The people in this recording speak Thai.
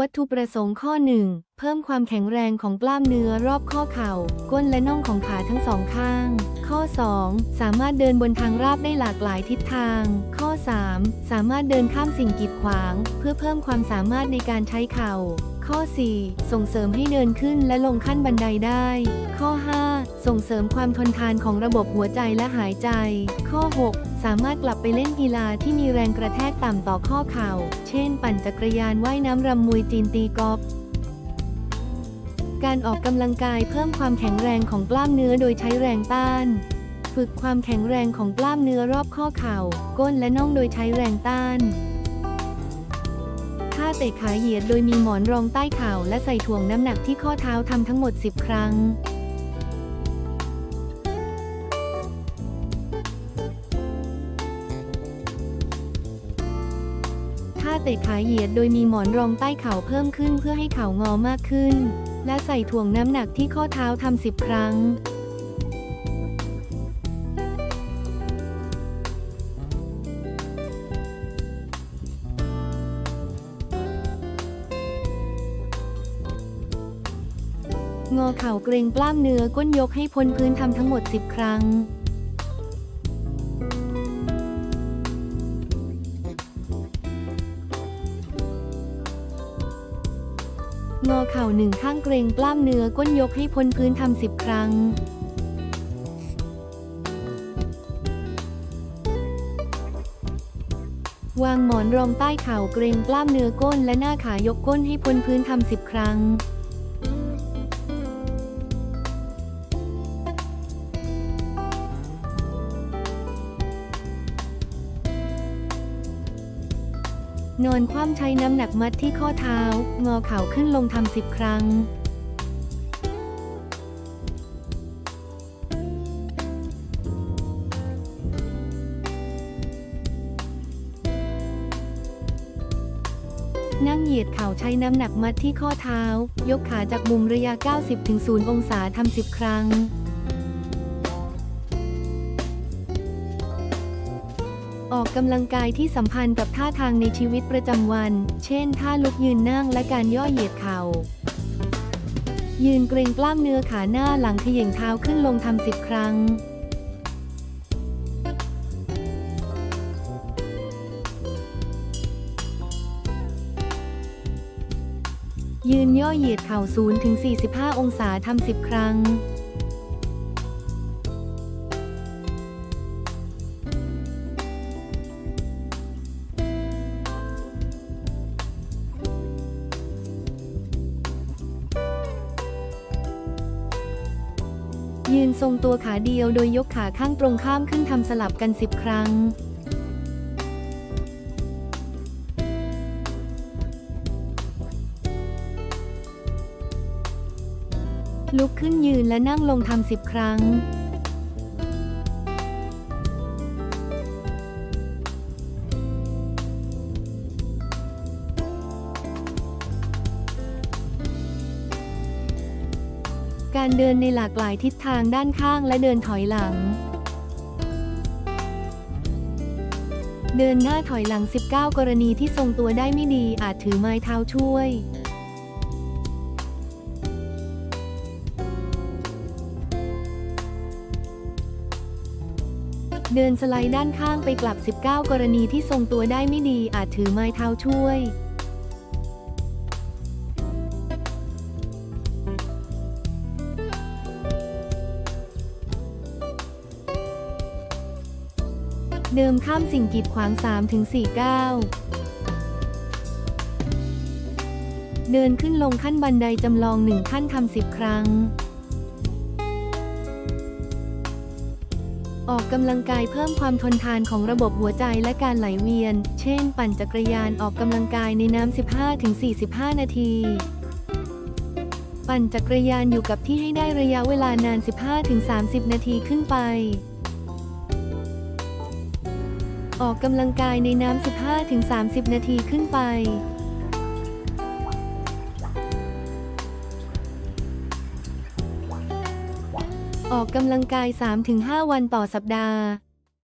วัตถุประสงค์ข้อ1เพิ่มความแข็งแรงของกล้ามเนื้อรอบข้อเข่า ก้นและน่องของขาทั้งสองข้าง ข้อ 2 สามารถเดินบนทางราบได้หลากหลายทิศทาง ข้อ 3 สามารถเดินข้ามสิ่งกีดขวาง เพื่อเพิ่มความสามารถในการใช้เข่า ข้อ 4 ส่งเสริมให้เดินขึ้นและลงขั้นบันไดได้ ข้อ 5 ส่งเสริมความทนทานของระบบหัวใจและหายใจ ข้อ 6 สามารถกลับไปเล่นกีฬาที่มีแรงกระแทกต่ำต่อข้อเข่า เช่น ปั่นจักรยานว่ายน้ำรำมวยจีนตีกอล์ฟการออกกำลังกายเพิ่มความแข็งแรงของกล้ามเนื้อโดยใช้แรงต้าน ฝึกความแข็งแรงของกล้ามเนื้อรอบข้อเข่า ก้นและน่องโดยใช้แรงต้าน เตะขาเหยียดโดยมีหมอนรองใต้เข่าและใส่ถ่วงน้ำหนักที่ข้อเท้าทำทั้งหมด 10 ครั้งท่าเตะขาเหยียดโดยมีหมอนรองใต้เข่าเพิ่มขึ้นเพื่อให้เข่างอมากขึ้น และใส่ถ่วงน้ำหนักที่ข้อเท้าทำสิบครั้ง งอเข่าเกรงกล้ามเนื้อก้นยกให้พ้นพื้นทำทั้งหมด 10 ครั้งงอเข่าหนึ่งข้างเกรงกล้ามเนื้อก้นยกให้พ้นพื้นทำสิบครั้ง วางหมอนรองใต้เข่าเกรงกล้ามเนื้อก้นและหน้าขายกก้นให้พ้นพื้นทำสิบครั้ง นอนคว่ำใช้น้ำหนักมัดที่ข้อเท้า งอเข่าขึ้นลงทำสิบครั้งนั่งเหยียดเข่าใช้น้ำหนักมัดที่ข้อเท้า ยกขาจากมุมระยะ 90-0 องศาทำ 10 ครั้ง ออกกำลังกายที่สัมพันธ์กับท่าทางในชีวิตประจำวัน เช่น ท่าลุกยืนนั่งและการย่อเหยียดเข่า ยืนเกรงกล้ามเนื้อขาหน้าหลังเขย่งเท้าขึ้นลงทำสิบครั้งยืนย่อเหยียดเข่า0ถึง45 องศาทำ 10 ครั้ง ยืนทรงตัวขาเดียวโดยยกขาข้างตรงข้ามขึ้นทำสลับกัน 10 ครั้งลุกขึ้นยืนและนั่งลงทำสิบครั้ง การเดินในหลากหลายทิศทางด้านข้างและเดินถอยหลัง เดินหน้าถอยหลัง 19 กรณีที่ทรงตัวได้ไม่ดีอาจถือไม้เท้าช่วยเดินสไลด์ด้านข้างไปกลับ 19 กรณีที่ทรงตัวได้ไม่ดีอาจถือไม้เท้าช่วย เดิมข้ามสิ่งกีดขวาง 3-4 ก้าวเดินขึ้นลงขั้นบันไดจำลองหนึ่งขั้นทำสิบครั้ง ออกกำลังกายเพิ่มความทนทานของระบบหัวใจและการไหลเวียน เช่น ปั่นจักรยานออกกำลังกายในน้ำ 15-45 นาที ปั่นจักรยานอยู่กับที่ให้ได้ระยะเวลานาน 15-30 นาทีขึ้นไป ออกกำลังกายในน้ำ 15-30 นาทีขึ้นไป ออกกำลังกาย 3-5 วันต่อสัปดาห์